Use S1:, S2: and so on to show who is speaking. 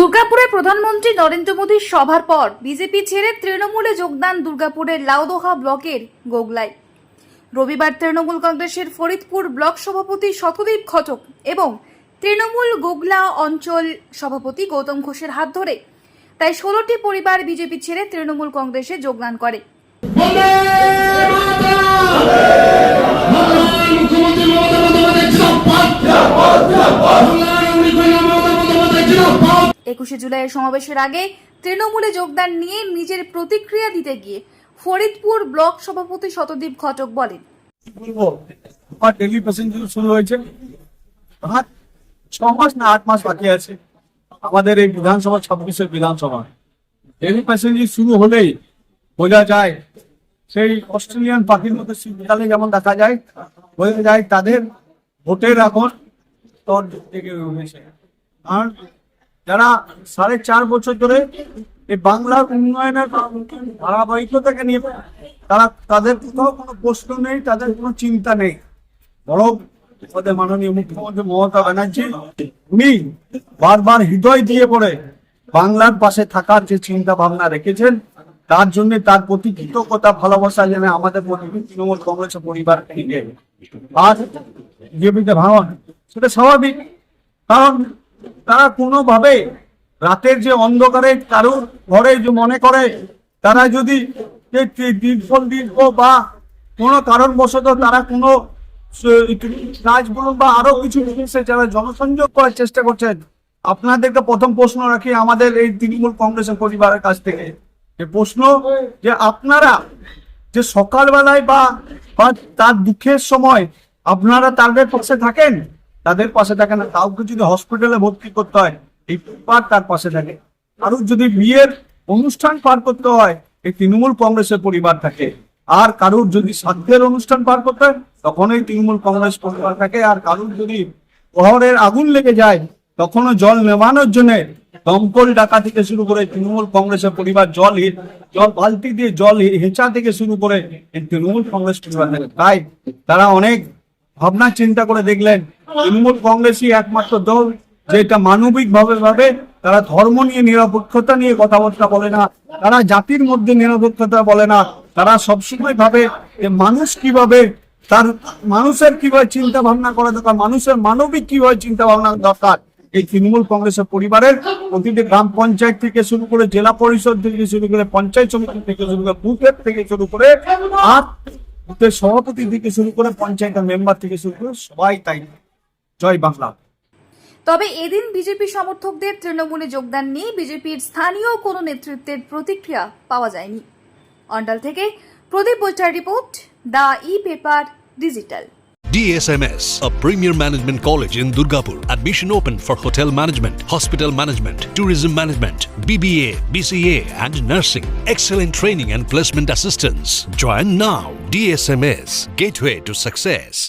S1: দুর্গাপুরে প্রধানমন্ত্রী নরেন্দ্র মোদীর সভার পর বিজেপি ছেড়ে তৃণমূলে যোগদান দুর্গাপুরের লাউদোহা ব্লকের গোগলাই। রবিবার তৃণমূল কংগ্রেসের ফরিদপুর ব্লক সভাপতি শতদীপ ঘটক এবং তৃণমূল গোগলা অঞ্চল সভাপতি গৌতম ঘোষের হাত ধরে তাই ষোলোটি পরিবার বিজেপি ছেড়ে তৃণমূল কংগ্রেসে যোগদান করে। একুশে জুলাইয়ের সমাবেশের আগে তৃণমূলে যোগদান নিয়ে নিজের প্রতিক্রিয়া দিতে গিয়ে ফরিদপুর ব্লক সভাপতি শতদীপ ঘটক বলেন।
S2: ডেলি প্যাসেঞ্জার শুরু হয়েছে। ছ মাস না আট মাস বাকি আছে। আমাদের এই বিধানসভা, ছাব্বিশের বিধানসভা। ডেলি প্যাসেঞ্জার শুরু হলেই বোঝা যায়, সেই অস্ট্রেলিয়ান পাখির মধ্যে শীতকালে যেমন দেখা যায়, বোঝা যায় তাদের ভোটের এখন স্তর থেকে উঠেছে আর যারা সাড়ে চার বছর ধরে এই বাংলার উন্নয়নের ধারাবাহিকতাকে নিয়ে তারা, তাদের কোথাও কোনো প্রশ্ন নেই, তাদের কোনো চিন্তা নেই। বরং আমাদের মাননীয় মুখ্যমন্ত্রী মমতা ব্যানার্জি, উনি বারবার হৃদয় দিয়ে পড়ে বাংলার পাশে থাকার যে চিন্তা ভাবনা রেখেছেন, তার জন্য তার প্রতি কৃতজ্ঞতা, ভালোবাসা যেন আমাদের প্রতিটি তৃণমূল কংগ্রেসের পরিবার আর বিজেপিতে ভাঙন সেটা স্বাভাবিক। কারণ তারা কোনোভাবে রাতের যে অন্ধকারে কারোর ঘরে মনে করে, তারা যদি তি- দীর্ঘ বা কোনো কারণবশত তারা কোনো কাজ বলুন বা আরও কিছু জিনিসে যারা জনসংযোগ করার চেষ্টা করছেন, আপনাদেরকে প্রথম প্রশ্ন রাখি আমাদের এই তৃণমূল কংগ্রেসের পরিবারের কাছ থেকে। যে প্রশ্ন যে আপনারা যে সকালবেলায় বা তার দুঃখের সময় আপনারা তাদের পাশে থাকেন? তাদের পাশে থাকে না। কাউকে যদি হসপিটালে ভর্তি করতে হয়, এই পরিবার তার পাশে থাকে। কারও যদি বিয়ের অনুষ্ঠান পার করতে হয়, এই তৃণমূল কংগ্রেসের পরিবার থাকে। আর কারুর যদি সাধ্যের অনুষ্ঠান পার করতে হয় তখন এই তৃণমূল কংগ্রেস পরিবার থাকে। আর কারুর যদি শহরের আগুন লেগে যায়, তখনও জল নেভানোর জন্য দমকল ডাকা থেকে শুরু করে তৃণমূল কংগ্রেসের পরিবার জল জল বালতি দিয়ে জল হেঁচা থেকে শুরু করে তৃণমূল কংগ্রেস পরিবার থাকে। তাই তারা অনেক ভাবনা চিন্তা করে দেখলেন তৃণমূল কংগ্রেসই একমাত্র দল, যেটা মানবিক ভাবে ভাবে তারা ধর্ম নিয়ে নিরপেক্ষতা নিয়ে কথাবার্তা বলে না, তারা জাতির মধ্যে নিরপেক্ষতা বলে না, তারা সবসময় ভাবে যে মানুষ কীভাবে তার, মানুষের কীভাবে চিন্তা ভাবনা করা দরকার, মানুষের মানবিক কীভাবে চিন্তা ভাবনা দরকার। এই তৃণমূল কংগ্রেসের পরিবারের প্রতিটি গ্রাম পঞ্চায়েত থেকে শুরু করে জেলা পরিষদ থেকে শুরু করে পঞ্চায়েত সমিতি থেকে শুরু করে বুথের থেকে শুরু করে আর বুথের সভাপতি থেকে শুরু করে পঞ্চায়েতের মেম্বার থেকে শুরু করে সবাই তাই। জয় বাংলা
S1: তবে এদিন বিজেপি সমর্থকদের তৃণমূলে যোগদান নিয়ে বিজেপির স্থানীয় কোনো নেতৃত্বের প্রতিক্রিয়া পাওয়া যায়নি অন্ডাল থেকে Pradip Boltar report the E paper digital
S3: DSMS, a premier management college in Durgapur. Admission open for hotel management, hospital management, tourism management, BBA, BCA, and nursing. Excellent training and placement assistance. Join now. DSMS, gateway to success.